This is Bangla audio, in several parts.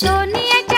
सोनियाच्या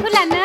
我懒得